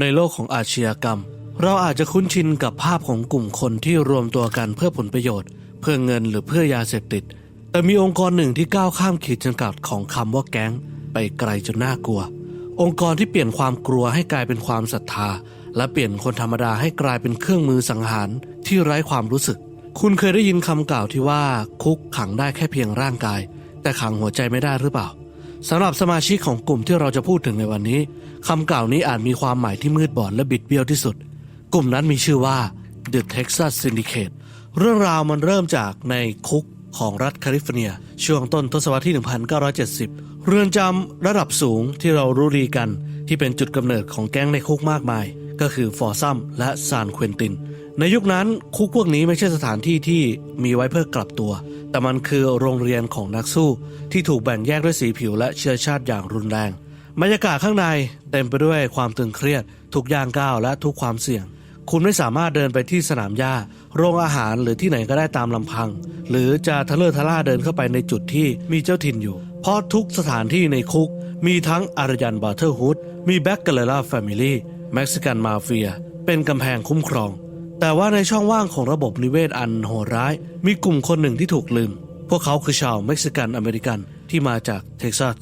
ในโลกของอาชญากรรม เราอาจจะคุ้นชินกับภาพของกลุ่มคนที่รวมตัวกันเพื่อผลประโยชน์ เพื่อเงินหรือเพื่อยาเสพติด แต่มีองค์กรหนึ่งที่ก้าวข้ามขีดจำกัดของคำว่าแก๊ง ไปไกลจนน่ากลัว องค์กรที่เปลี่ยนความกลัวให้กลายเป็นความศรัทธา และเปลี่ยนคนธรรมดาให้กลายเป็นเครื่องมือสังหารที่ไร้ความรู้สึก คุณเคยได้ยินคำกล่าวที่ว่าคุกขังได้แค่เพียงร่างกาย แต่ขังหัวใจไม่ได้หรือเปล่าสำหรับสมาชิกของกลุ่มที่เราจะพูดถึงในวันนี้ คำกล่าวนี้อาจมีความหมายที่มืดบอดและบิดเบี้ยวที่สุด กลุ่มนั้นมีชื่อว่า The Texas Syndicate เรื่องราวมันเริ่มจากในคุกของรัฐแคลิฟอร์เนีย ช่วงต้นทศวรรษที่ 1970 เรือนจำระดับสูงที่เรารู้ดีกัน ที่เป็นจุดกำเนิดของแก๊งในคุกมากมาย ก็คือฟอร์ซัมและซานเควินติน ในยุคนั้นคุกพวกนี้ไม่ใช่สถานที่ที่มีไว้เพื่อกลับตัว แต่มันคือโรงเรียนของนักสู้ที่ถูกแบ่งแยกด้วยสีผิวและเชื้อชาติอย่างรุนแรง บรรยากาศข้างในเต็มไปด้วยความตึงเครียด ทุกย่างก้าวและทุกความเสี่ยง คุณไม่สามารถเดินไปที่สนามหญ้า โรงอาหารหรือที่ไหนก็ได้ตามลำพัง หรือจะทะเลทะล่าเดินเข้าไปในจุดที่มีเจ้าถิ่นอยู่ เพราะทุกสถานที่ในคุก มีทั้งอารยันบัตเทอร์ฮุดมีแบ็กเกเลล่าแฟมิลี่เม็กซิกันมาเฟีย เป็นกำแพงคุ้มครอง แต่ว่าในช่องว่างของระบบนิเวศอันโหดร้าย มีกลุ่มคนหนึ่งที่ถูกลืม พวกเขาคือชาวเม็กซิกันอเมริกันที่มาจากเท็กซัส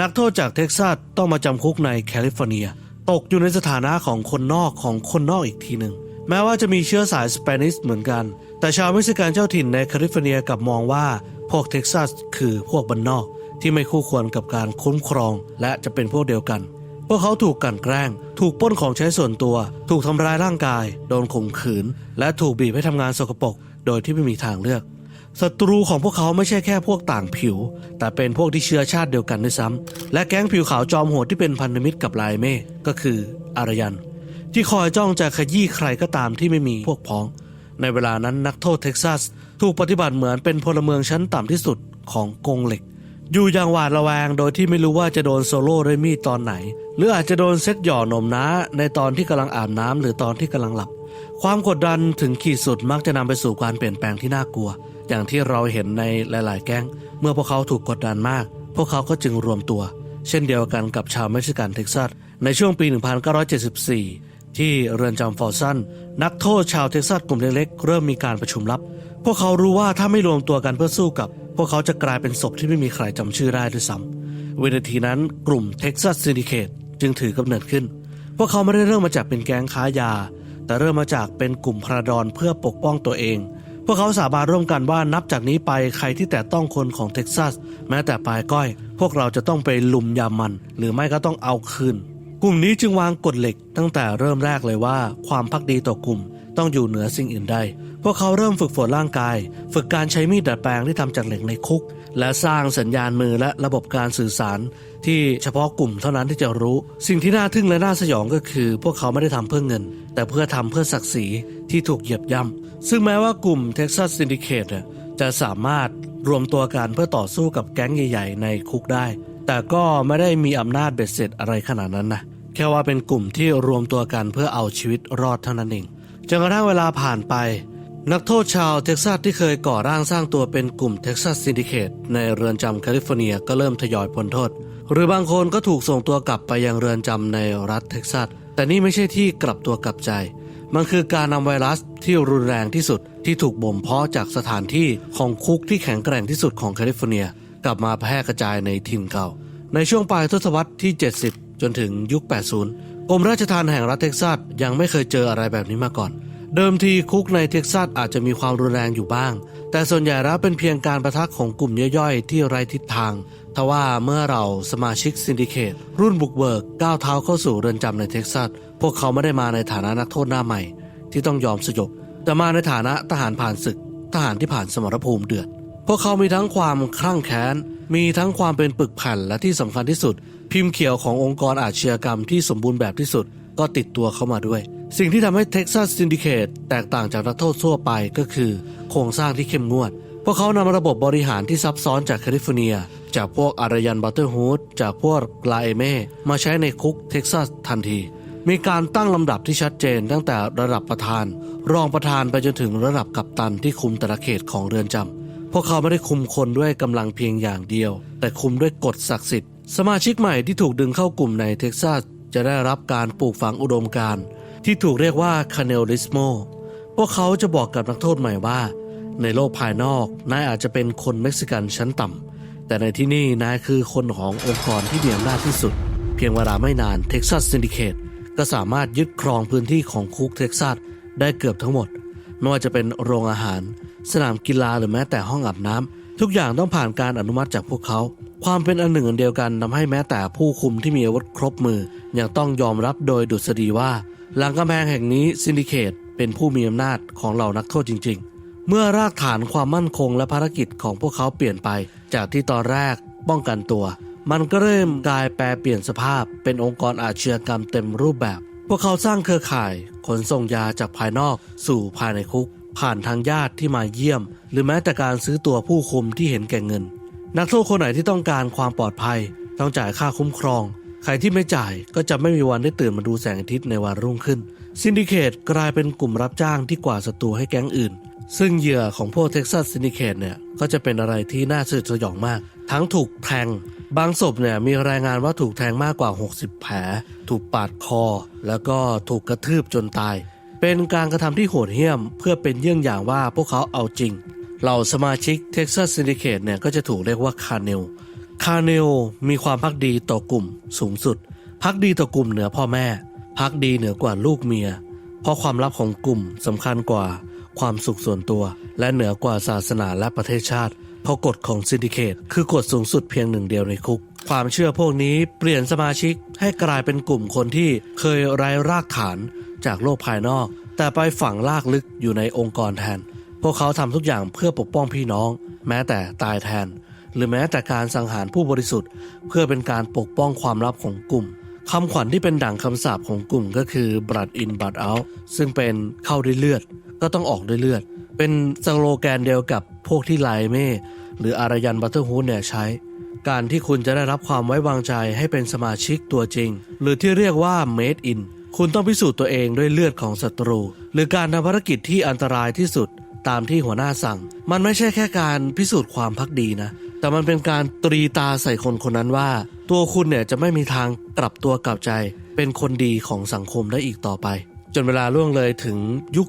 นักโทษจากเท็กซัสต้องมาจำคุกในแคลิฟอร์เนีย ตกอยู่ในสถานะของคนนอกของคนนอกอีกทีหนึ่งแม้ว่าจะมีเชื้อสายสเปนิสเหมือนกัน แต่ชาวเม็กซิกันเจ้าถิ่นในแคลิฟอร์เนียกลับมองว่าพวกเท็กซัสคือพวกบ้านนอกที่ไม่คู่ควรกับการคุ้มครอง และจะเป็นพวกเดียวกัน พวกเขาถูกกันแกล้ง ถูกป้นของใช้ส่วนตัว ถูกทำร้ายร่างกาย โดนข่มขืน และถูกบีบให้ทำงานสกปรกโดยที่ไม่มีทางเลือก ศัตรูของพวกเขาไม่ใช่แค่พวกต่างผิว แต่เป็นพวกที่เชื้อชาติเดียวกันด้วยซ้ำและแก๊งผิวขาวจอมโหดที่เป็นพันธมิตรกับลายเม่ก็คืออารยัน ที่คอยจ้องจะขยี้ใครก็ตามที่ไม่มีพวกพ้อง ในเวลานั้นนักโทษเท็กซัส ถูกปฏิบัติเหมือนเป็นพลเมืองชั้นต่ำที่สุดของกงเหล็ก อยู่อย่างหวาดระแวงโดยที่ไม่รู้ว่าจะโดนโซโล่ด้วยมีดตอนไหน หรืออาจจะโดนเซ็ตหย่อนมน้าในตอนที่กำลังอาบน้ำหรือตอนที่กำลังหลับ ความกดดันถึงขีดสุดมักจะนำไปสู่การเปลี่ยนแปลงที่น่ากลัว อย่างที่เราเห็นในหลาย ๆ แก๊ง เมื่อพวกเขาถูกกดดันมาก พวกเขาก็จึงรวมตัว เช่นเดียวกันกับชาวเม็กซิกันเท็กซัสในช่วงปี 1974 ที่เรือนจำฟอร์ซันนักโทษชาวเท็กซัสกลุ่มเล็ก ๆ เริ่มมีการประชุมลับ พวกเขารู้ว่าถ้าไม่รวมตัวกันเพื่อสู้กับ พวกเขาจะกลายเป็นศพที่ไม่มีใครจำชื่อได้ด้วยซ้ำวินาทีนั้นกลุ่มเท็กซัสซินดิเคตจึงถือกำเนิดขึ้น พวกเขาไม่ได้เริ่มมาจากเป็นแก๊งค้ายา แต่เริ่มมาจากเป็นกลุ่มพระดอนเพื่อปกป้องตัวเอง พวกเขาสาบานร่วมกันว่านับจากนี้ไปใครที่แตะต้องคนของเท็กซัสแม้แต่ปลายก้อย พวกเราจะต้องไปลุมยามัน หรือไม่ก็ต้องเอาคืน กลุ่มนี้จึงวางกฎเหล็ก ตั้งแต่เริ่มแรกเลยว่า ความพักดีต่อกลุ่ม ต้องอยู่เหนือสิ่งอื่นใดพวกเขาเริ่มฝึกฝนร่างกาย ฝึกการใช้มีดดัดแปลงที่ทำจากเหล็กในคุก และสร้างสัญญาณมือและระบบการสื่อสาร ที่เฉพาะกลุ่มเท่านั้นที่จะรู้ สิ่งที่น่าทึ่งและน่าสยองก็คือ พวกเขาไม่ได้ทำเพื่อเงิน แต่เพื่อทำเพื่อศักดิ์ศรี ที่ถูกเหยียบย่ำซึ่งแม้ว่ากลุ่ม Texas Syndicate เนี่ยจะสามารถรวมตัวกันเพื่อต่อสู้กับแก๊งใหญ่ ๆ ในคุกได้ แต่ก็ไม่ได้มีอำนาจเบ็ดเสร็จอะไรขนาดนั้นนะแค่ว่าเป็นกลุ่มที่รวมตัวกันเพื่อเอาชีวิตรอดเท่านั้นเองจนกระทั่งเวลาผ่านไป นักโทษชาวเท็กซัสที่เคยก่อร่างสร้างตัวเป็นกลุ่มเท็กซัสซินดิเคตในเรือนจำแคลิฟอร์เนียก็เริ่มทยอยพ้นโทษ หรือบางคนก็ถูกส่งตัวกลับไปยังเรือนจำในรัฐเท็กซัสแต่นี่ไม่ใช่ที่กลับตัวกลับใจ มันคือการนำไวรัสที่รุนแรงที่สุดที่ถูกบ่มเพาะจากสถานที่ของคุกที่แข็งแกร่งที่สุดของแคลิฟอร์เนีย กลับมาแพร่กระจายในถิ่นเก่า ในช่วงปลายทศวรรษที่ 70 จนถึงยุค 80 กรมราชทานแห่งรัฐเท็กซัสยังไม่เคยเจออะไรแบบนี้มาก่อน เดิมทีคุกในเท็กซัสอาจจะมีความรุนแรงอยู่บ้าง แต่ส่วนใหญ่แล้วเป็นเพียงการประทักของกลุ่มย่อยๆ ที่ไร้ทิศทาง ทว่าเมื่อเราสมาชิกซินดิเคตรุ่นบุกเบิกก้าวเท้าเข้าสู่เรือนจำในเท็กซัส พวกเขาไม่ได้มาในฐานะนักโทษหน้าใหม่ ที่ต้องยอมสยบ แต่มาในฐานะทหารผ่านศึก ทหารที่ผ่านสมรภูมิเดือด พวกเขามีทั้งความคลั่งแค้น มีทั้งความเป็นปึกแผ่นและที่สำคัญที่สุด พิมพ์เขียวขององค์กรอาชญากรรมที่สมบูรณ์แบบที่สุด ก็ติดตัวเข้ามาด้วย สิ่งที่ทำให้ Texas Syndicate แตกต่างจากนักโทษทั่วไปก็คือ โครงสร้างที่เข้มงวด พวกเขานำระบบบริหารที่ซับซ้อนจากแคลิฟอร์เนีย จากพวกอารยันบัตเตอร์ฮูดจากพวกลาเอเม่มาใช้ในคุกเท็กซัสทันที มีการตั้งลำดับที่ชัดเจนตั้งแต่ระดับประธาน รองประธานไปจนถึงระดับกัปตันที่คุมแต่ละเขตของเรือนจำพวกเขาไม่ได้คุมคนด้วยกำลังเพียงอย่างเดียว แต่คุมด้วยกฎศักดิ์สิทธิ์สมาชิกใหม่ที่ถูกดึงเข้ากลุ่มในเท็กซัสจะได้รับการปลูกฝังอุดมการณ์ ที่ถูกเรียกว่าคาเนลิสโมพวกเขาจะบอกกับนักโทษใหม่ว่า ในโลกภายนอกนายอาจจะเป็นคนเม็กซิกันชั้นต่ำ แต่ในที่นี่นายคือคนขององค์กรที่มีอำนาจที่สุด เพียงเวลาไม่นานเท็กซัสซินดิเคตก็สามารถยึดครองพื้นที่ของคุกเท็กซัสได้เกือบทั้งหมดไม่ว่าจะเป็นโรงอาหาร สนามกีฬาหรือแม้แต่ห้องอาบน้ำทุกอย่างต้องผ่านการอนุมัติจากพวกเขา ความเป็นอันหนึ่งอันเดียวกันทำให้แม้แต่ผู้คุมที่มีอาวุธครบมือ ยังต้องยอมรับโดยดุษฎีว่า หลังกำแพงแห่งนี้ซินดิเคตเป็นผู้มีอำนาจของเหล่านักโทษจริง ๆ เมื่อรากฐานความมั่นคงและภารกิจของพวกเขาเปลี่ยนไป จากที่ตอนแรกป้องกันตัว มันก็เริ่มกลายแปลเปลี่ยนสภาพเป็นองค์กรอาชญากรรมเต็มรูปแบบ พวกเขาสร้างเครือข่ายขนส่งยาจากภายนอกสู่ภายในคุก ผ่านทางญาติที่มาเยี่ยม หรือแม้แต่การซื้อตัวผู้คุมที่เห็นแก่เงิน นักโทษคนไหนที่ต้องการความปลอดภัย ต้องจ่ายค่าคุ้มครอง ใครที่ไม่จ่ายก็จะไม่มีวันได้ตื่นมาดูแสงอาทิตย์ในวันรุ่งขึ้น ซินดิเคตกลายเป็นกลุ่มรับจ้างที่กว่าดศัตรูให้แก๊งอื่น ซึ่งเหยื่อของพวกเท็กซัสซินดิเคตเนี่ยก็จะเป็นอะไรที่น่าสยดสยองมาก ทั้งถูกแทง บางศพเนี่ยมีรายงานว่าถูกแทงมากกว่า 60 แผล ถูกปาดคอ แล้วก็ถูกกระทืบจนตาย เป็นการกระทำที่โหดเหี้ยม เพื่อเป็นเยี่ยงอย่างว่าพวกเขาเอาจริงเหล่าสมาชิก Texas Syndicate เนี่ยก็จะถูกเรียกว่าคาร์เนล คาร์เนลมีความพักดีต่อกลุ่มสูงสุด พักดีต่อกลุ่มเหนือพ่อแม่ พักดีเหนือกว่าลูกเมีย เพราะความลับของกลุ่มสำคัญกว่าความสุขส่วนตัว และเหนือกว่าศาสนาและประเทศชาติ เพราะกฎของซินดิเคตคือกฎสูงสุดเพียงหนึ่งเดียวในคุก ความเชื่อพวกนี้เปลี่ยนสมาชิกให้กลายเป็นกลุ่มคนที่เคยไร้รากฐานจากโลกภายนอก แต่ไปฝังลากลึกอยู่ในองค์กรแทน พวกเขาทำทุกอย่างเพื่อปกป้องพี่น้อง แม้แต่ตายแทน หรือแม้แต่การสังหารผู้บริสุทธิ์ เพื่อเป็นการปกป้องความลับของกลุ่มคำขวัญที่เป็นดั่งคำสาปของกลุ่มก็คือ blood in blood out ซึ่งเป็นเข้าด้วยเลือด ก็ต้องออกด้วยเลือด เป็นสโลแกนเดียวกับพวกที่ไลเม่หรืออารยันบัตเตอร์ฮูดเนี่ยใช้ การที่คุณจะได้รับความไว้วางใจให้เป็นสมาชิกตัวจริง หรือที่เรียกว่า made in คุณต้องพิสูจน์ตัวเองด้วยเลือดของศัตรู หรือการทำภารกิจที่อันตรายที่สุด ตามที่หัวหน้าสั่ง มันไม่ใช่แค่การพิสูจน์ความพักดีนะ แต่มันเป็นการตรีตาใส่คนคนนั้นว่า ตัวคุณเนี่ยจะไม่มีทางกลับตัวกลับใจ เป็นคนดีของสังคมได้อีกต่อไป จนเวลาล่วงเลยถึงยุค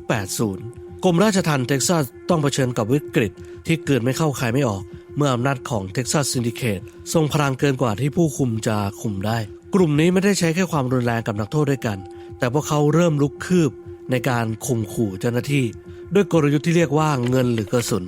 80 กรมราชทัณฑ์เท็กซัสต้องเผชิญกับวิกฤต ที่เกิดไม่เข้าใครไม่ออก เมื่ออำนาจของเท็กซัสซินดิเคตทรงพลังเกินกว่าที่ผู้คุมจะคุมได้ กลุ่มนี้ไม่ได้ใช้แค่ความรุนแรงกับนักโทษด้วยกัน แต่พวกเขาเริ่มลุกคืบในการข่มขู่เจ้าหน้าที่ ด้วยกลยุทธ์ที่เรียกว่าเงินหรือกระสุน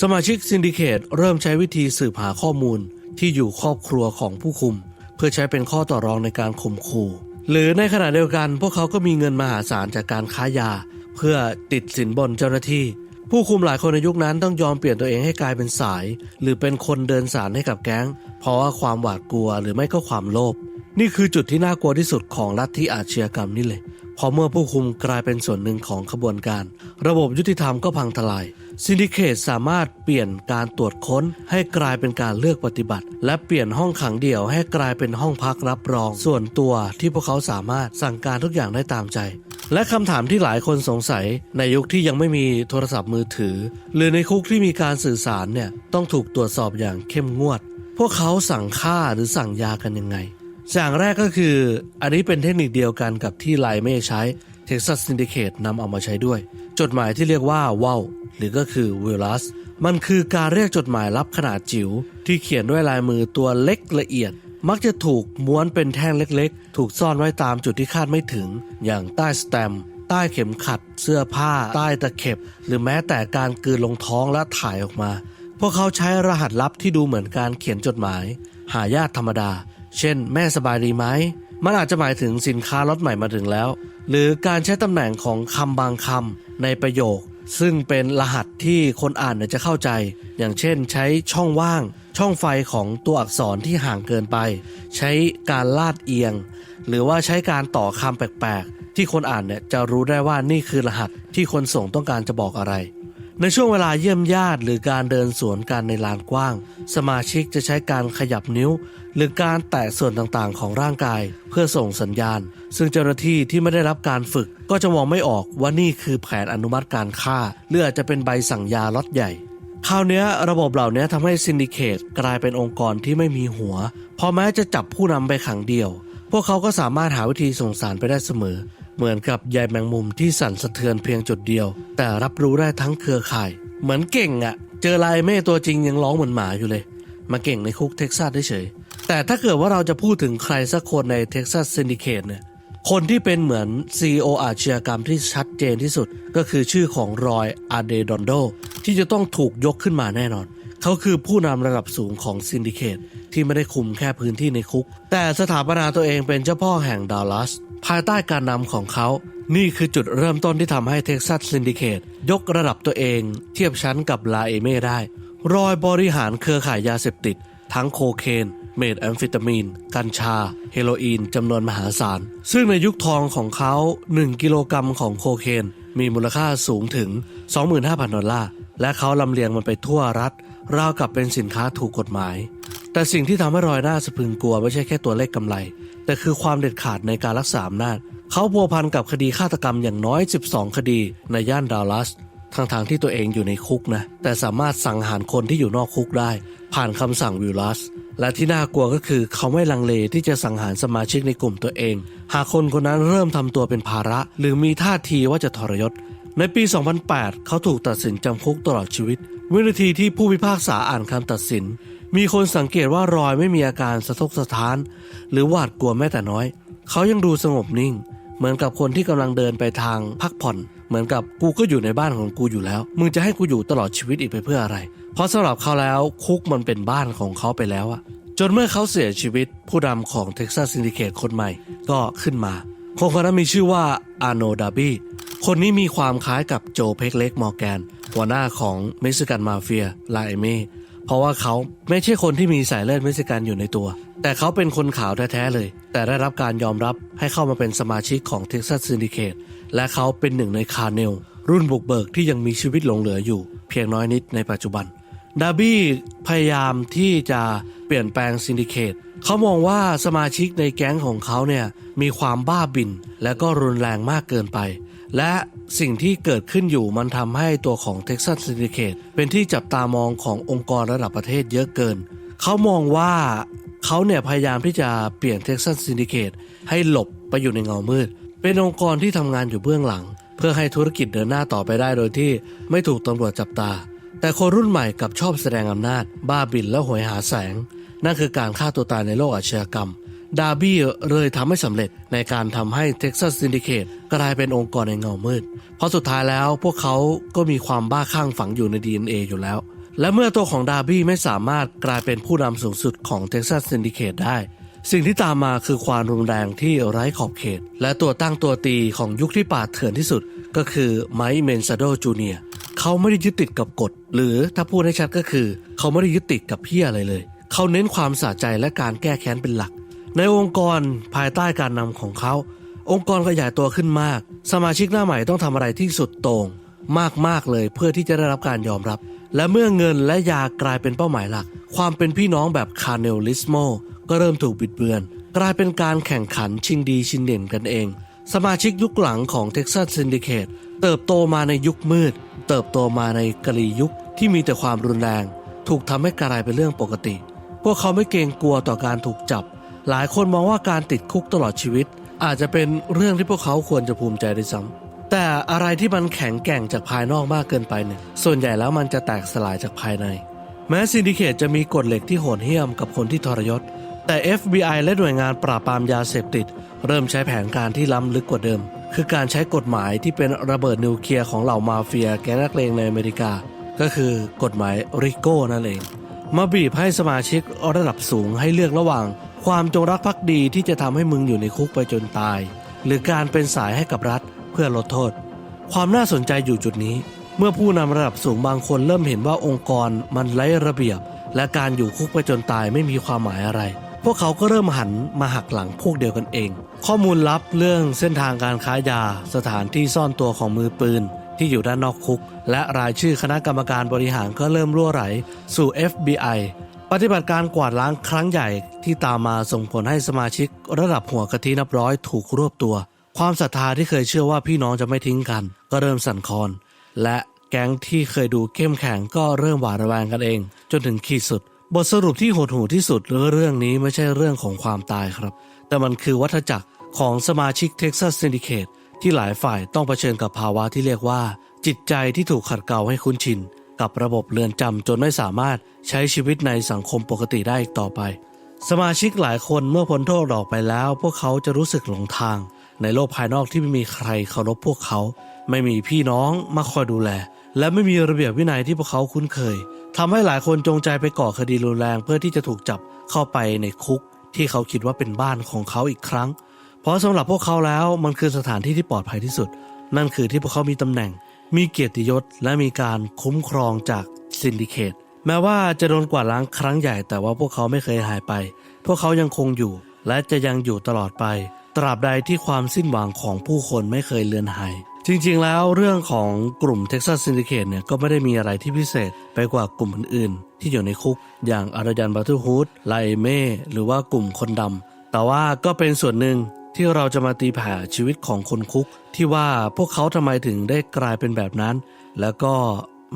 สมาชิกซินดิเคตเริ่มใช้วิธีสืบหาข้อมูลที่อยู่ครอบครัวของผู้คุม เพื่อใช้เป็นข้อต่อรองในการข่มขู่หรือในขณะเดียวกัน พวกเขาก็มีเงินมหาศาลจากการค้ายา เพื่อติดสินบนเจ้าหน้าที่ ผู้คุมหลายคนในยุคนั้นต้องยอมเปลี่ยนตัวเองให้กลายเป็นสาย หรือเป็นคนเดินสารให้กับแก๊ง เพราะว่าความหวาดกลัวหรือไม่ก็ความโลภนี่คือจุดที่น่ากลัวที่สุดของลัทธิอาชญากรรมนี่เลย พอเมื่อผู้คุมกลายเป็นส่วนหนึ่งของขบวนการ ระบบยุติธรรมก็พังทลายซินดิเคตสามารถเปลี่ยนการตรวจค้นให้กลายเป็นการเลือกปฏิบัติ และเปลี่ยนห้องขังเดี่ยวให้กลายเป็นห้องพักรับรอง ส่วนตัวที่พวกเขาสามารถสั่งการทุกอย่างได้ตามใจ และคำถามที่หลายคนสงสัย ในยุคที่ยังไม่มีโทรศัพท์มือถือ หรือในคุกที่มีการสื่อสารเนี่ยต้องถูกตรวจสอบอย่างเข้มงวด พวกเขาสั่งฆ่าหรือสั่งยากันยังไง อย่างแรกก็คือ อันนี้เป็นเทคนิคเดียวกันกับที่ไลเม่ใช้ Texas Syndicate นำเอามาใช้ด้วย จดหมายที่เรียกว่าว่าวหรือก็คือ w i l l a s มันคือการเรียกจดหมายลับขนาดจิ๋วที่เขียนด้วยลายมือตัวเล็กละเอียด มักจะถูกม้วนเป็นแท่งเล็กๆ ถูกซ่อนไว้ตามจุดที่คาดไม่ถึง อย่างใต้สแตมใต้เข็มขัด เสื้อผ้า ใต้ตะเข็บ หรือแม้แต่การกลืนลงท้องและถ่ายออกมา พวกเขาใช้รหัสลับที่ดูเหมือนการเขียนจดหมาย หาญาติธรรมดา เช่น แม่สบายดีไหม มันอาจจะหมายถึงสินค้าล็อตใหม่มาถึงแล้ว หรือการใช้ตำแหน่งของคำบางคำในประโยค ซึ่งเป็นรหัสที่คนอ่านจะเข้าใจ อย่างเช่น ใช้ช่องว่าง ช่องไฟของตัวอักษรที่ห่างเกินไป ใช้การลาดเอียง หรือว่าใช้การต่อคำแปลกๆ ที่คนอ่านเนี่ยจะรู้ได้ว่านี่คือรหัสที่คนส่งต้องการจะบอกอะไร ในช่วงเวลาเยี่ยมญาติหรือการเดินสวนกันในลานกว้าง สมาชิกจะใช้การขยับนิ้ว หรือการแตะส่วนต่างๆ ของร่างกาย เพื่อส่งสัญญาณ ซึ่งเจ้าหน้าที่ที่ไม่ได้รับการฝึก ก็จะมองไม่ออกว่านี่คือแผนอนุมัติการฆ่าหรืออาจจะเป็นใบสั่งยาล็อตใหญ่คราวนี้ระบบเหล่านี้ทำให้ซินดิเคตกลายเป็นองค์กรที่ไม่มีหัว พอแม้จะจับผู้นำไปขังเดียว พวกเขาก็สามารถหาวิธีส่งสารไปได้เสมอ เหมือนกับใยแมงมุมที่สั่นสะเทือนเพียงจุดเดียว แต่รับรู้ได้ทั้งเครือข่าย เหมือนเก่งอะเจอลายเม่ตัวจริงยังร้องเหมือนหมาอยู่เลย มาเก่งในคุกเท็กซัสได้เฉยแต่ถ้าเกิดว่าเราจะพูดถึงใครสักคนในเท็กซัสซินดิเคตเนี่ยคนที่เป็นเหมือน CEO อาชญากรรมที่ชัดเจนที่สุด ก็คือชื่อของรอยอาเดดอนโดที่จะต้องถูกยกขึ้นมาแน่นอน เขาคือผู้นำระดับสูงของซินดิเคตที่ไม่ได้คุมแค่พื้นที่ในคุก แต่สถาปนาตัวเองเป็นเจ้าพ่อแห่งดัลลัส ภายใต้การนำของเขา นี่คือจุดเริ่มต้นที่ทำให้เท็กซัสซินดิเคตยกระดับตัวเอง เทียบชั้นกับลาเอเม่ได้ รอยบริหารเครือข่ายยาเสพติด ทั้งโคเคน เมทแอมเฟตามีน กัญชา เฮโรอีนจำนวนมหาศาล ซึ่งในยุคทองของเขา 1 กิโลกรัมของโคเคน มีมูลค่าสูงถึง 25,000 ดอลลาร์ และเขาลำเลียงมันไปทั่วรัฐราวกับเป็นสินค้าถูกกฎหมาย แต่สิ่งที่ทำให้รอยหน้าสะพรึงกลัวไม่ใช่แค่ตัวเลขกำไร แต่คือความเด็ดขาดในการรักษาอำนาจ เขาพัวพันกับคดีฆาตกรรมอย่างน้อย 12 คดีในย่านดัลลัสทั้งทางๆที่ตัวเองอยู่ในคุกนะ แต่สามารถสังหารคนที่อยู่นอกคุกได้ ผ่านคำสั่งวิลลัส และที่น่ากลัวก็คือเขาไม่ลังเลที่จะสังหารสมาชิกในกลุ่มตัวเอง หากคนคนนั้นเริ่มทำตัวเป็นภาระ หรือมีท่าทีว่าจะทรยศ ในปี 2008 เขาถูกตัดสินจำคุกตลอดชีวิต วินาทีที่ผู้พิพากษาอ่านคำตัดสิน มีคนสังเกตว่ารอยไม่มีอาการสะทกสะท้าน หรือหวาดกลัวแม้แต่น้อย เขายังดูสงบนิ่ง เหมือนกับคนที่กำลังเดินไปทางพักผ่อน เหมือนกับกูก็อยู่ในบ้านของกูอยู่แล้ว มึงจะให้กูอยู่ตลอดชีวิตอีกไปเพื่ออะไร เพราะสำหรับเขาแล้วคุกมันเป็นบ้านของเขาไปแล้วอะจนเมื่อเขาเสียชีวิต ผู้นำของเท็กซัสซินดิเคตคนใหม่ก็ขึ้นมาคนคนนั้นมีชื่อว่าอาโนดาบีคนนี้มีความคล้ายกับโจเพ็กเล็กมอร์แกน หัวหน้าของเม็กซิกันมาเฟียลาเอเม เพราะว่าเขาไม่ใช่คนที่มีสายเลือดเม็กซิกันอยู่ในตัว แต่เขาเป็นคนขาวแท้ๆเลย แต่ได้รับการยอมรับให้เข้ามาเป็นสมาชิกของ Texas Syndicate และเขาเป็นหนึ่งในคาร์เนลรุ่นบุกเบิกที่ยังมีชีวิตหลงเหลืออยู่ เพียงน้อยนิดในปัจจุบันดาบี้พยายามที่จะเปลี่ยนแปลงซินดิเคตเขามองว่าสมาชิกในแก๊งของเขาเนี่ยมีความบ้าบินและก็รุนแรงมากเกินไป และสิ่งที่เกิดขึ้นอยู่มันทำให้ตัวของ Texas Syndicate เป็นที่จับตามองขององค์กรระดับประเทศเยอะเกิน เขามองว่าเขาเนี่ยพยายามที่จะเปลี่ยน Texas Syndicate ให้หลบไปอยู่ในเงามืด เป็นองค์กรที่ทำงานอยู่เบื้องหลัง เพื่อให้ธุรกิจเดินหน้าต่อไปได้โดยที่ไม่ถูกตำรวจจับตา แต่คนรุ่นใหม่กลับชอบแสดงอำนาจ บ้าบินและหวยหาแสง นั่นคือการฆ่าตัวตายในโลกอาชญากรรม ดาร์บี้เลยทำให้สำเร็จในการทำให้ Texas Syndicate กลายเป็นองค์กรในเงามืด เพราะสุดท้ายแล้วพวกเขาก็มีความบ้าคลั่งฝังอยู่ใน DNA อยู่แล้ว และเมื่อตัวของดาร์บี้ไม่สามารถกลายเป็นผู้นำสูงสุดของ Texas Syndicate ได้ สิ่งที่ตามมาคือความรุนแรงที่ไร้ขอบเขต และตัวตั้งตัวตีของยุคที่ป่าเถื่อนที่สุด ก็คือไมค์เมนซาโดจูเนียเขาไม่ได้ยึดติดกับกฎ หรือถ้าพูดให้ชัดก็คือ เขาไม่ได้ยึดติดกับเพี้ยอะไรเลย เขาเน้นความสะใจและการแก้แค้นเป็นหลัก ในองค์กรภายใต้การนำของเขา องค์กรขยายตัวขึ้นมาก สมาชิกหน้าใหม่ต้องทำอะไรที่สุดโต่งมากๆเลยเพื่อที่จะได้รับการยอมรับ และเมื่อเงินและยากลายเป็นเป้าหมายหลัก ความเป็นพี่น้องแบบคาร์เนลลิสโมก็เริ่มถูกบิดเบือน กลายเป็นการแข่งขันชิงดีชิงเด่นกันเอง สมาชิกยุคหลังของ Texas Syndicate เติบโตมาในยุคมืด เติบโตมาในกะลียุคที่มีแต่ความรุนแรง ถูกทำให้กลายเป็นเรื่องปกติ พวกเขาไม่เกรงกลัวต่อการถูกจับ หลายคนมองว่าการติดคุกตลอดชีวิต อาจจะเป็นเรื่องที่พวกเขาควรจะภูมิใจด้วยซ้ำแต่อะไรที่มันแข็งแกร่งจากภายนอกมากเกินไปเนี่ยส่วนใหญ่แล้วมันจะแตกสลายจากภายใน แม้ซินดิเคตจะมีกฎเหล็กที่โหดเหี้ยมกับคนที่ทรยศ แต่ FBI และหน่วยงานปราบปรามยาเสพติด เริ่มใช้แผนการที่ล้ำลึกกว่าเดิม คือการใช้กฎหมายที่เป็นระเบิดนิวเคลียร์ของเหล่ามาเฟียแก๊งนักเลงในอเมริกา ก็คือกฎหมายริโก้นั่นเองมาบีบให้สมาชิกระดับสูงให้เลือกระหว่าง ความจงรักภักดีที่จะทำให้มึงอยู่ในคุกไปจนตาย หรือการเป็นสายให้กับรัฐเพื่อลดโทษ ความน่าสนใจอยู่จุดนี้ เมื่อผู้นำระดับสูงบางคนเริ่มเห็นว่าองค์กรมันไร้ระเบียบ และการอยู่คุกไปจนตายไม่มีความหมายอะไร พวกเขาก็เริ่มหันมาหักหลังพวกเดียวกันเอง ข้อมูลลับเรื่องเส้นทางการค้ายา สถานที่ซ่อนตัวของมือปืนที่อยู่ด้านนอกคุก และรายชื่อคณะกรรมการบริหารก็เริ่มรั่วไหลสู่ FBI ปฏิบัติการกวาดล้างครั้งใหญ่ที่ตามมาส่งผลให้สมาชิก ระดับหัวกะทินับร้อยถูกรวบตัว ความศรัทธาที่เคยเชื่อว่าพี่น้องจะไม่ทิ้งกัน ก็เริ่มสั่นคลอน และแก๊งที่เคยดูเข้มแข็งก็เริ่มหวาดระแวงกันเอง จนถึงขีดสุด บทสรุปที่โหดหูที่สุดเรื่องนี้ไม่ใช่เรื่องของความตายครับ แต่มันคือวัฏจักรของสมาชิก Texas Syndicate ที่หลายฝ่ายต้องเผชิญกับภาวะที่เรียกว่า จิตใจที่ถูกขัดเกลาให้คุ้นชิน กับระบบเรือนจำจนไม่สามารถใช้ชีวิตในสังคมปกติได้อีกต่อไป สมาชิกหลายคนเมื่อพ้นโทษออกไปแล้ว พวกเขาจะรู้สึกหลงทาง ในโลกภายนอกที่ไม่มีใครเคารพพวกเขา ไม่มีพี่น้องมาคอยดูแล และไม่มีระเบียบวินัยที่พวกเขาคุ้นเคยทำให้หลายคนจงใจไปก่อคดีรุนแรงเพื่อที่จะถูกจับเข้าไปในคุก ที่เขาคิดว่าเป็นบ้านของเขาอีกครั้ง เพราะสำหรับพวกเขาแล้วมันคือสถานที่ที่ปลอดภัยที่สุด นั่นคือที่พวกเขามีตำแหน่ง มีเกียรติยศและมีการคุ้มครองจากซินดิเคตแม้ว่าจะโดนกวาดล้างครั้งใหญ่แต่ว่าพวกเขาไม่เคยหายไป พวกเขายังคงอยู่ และจะยังอยู่ตลอดไป ตราบใดที่ความสิ้นหวังของผู้คนไม่เคยเลือนหายจริงๆ แล้วเรื่องของกลุ่ม Texas Syndicate เนี่ยก็ไม่ได้มีอะไรที่พิเศษไปกว่ากลุ่มอื่นๆ ที่อยู่ในคุก อย่างอารยันบัตเทอร์ฮูดไลเม่หรือว่ากลุ่มคนดำแต่ว่าก็เป็นส่วนหนึ่ง ที่เราจะมาตีแผ่ชีวิตของคนคุก ที่ว่าพวกเขาทำไมถึงได้กลายเป็นแบบนั้น แล้วก็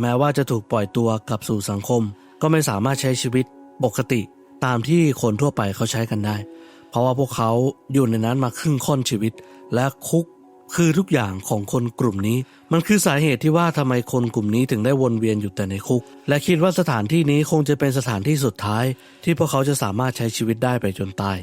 แม้ว่าจะถูกปล่อยตัวกลับสู่สังคม ก็ไม่สามารถใช้ชีวิตปกติตามที่คนทั่วไปเขาใช้กันได้ เพราะว่าพวกเขาอยู่ในนั้นมาครึ่งค่อนชีวิต และคุกคือทุกอย่างของคนกลุ่มนี้ มันคือสาเหตุที่ว่าทำไมคนกลุ่มนี้ถึงได้วนเวียนอยู่แต่ในคุก และคิดว่าสถานที่นี้คงจะเป็นสถานที่สุดท้าย ที่พวกเขาจะสามารถใช้ชีวิตได้ไปจนตาย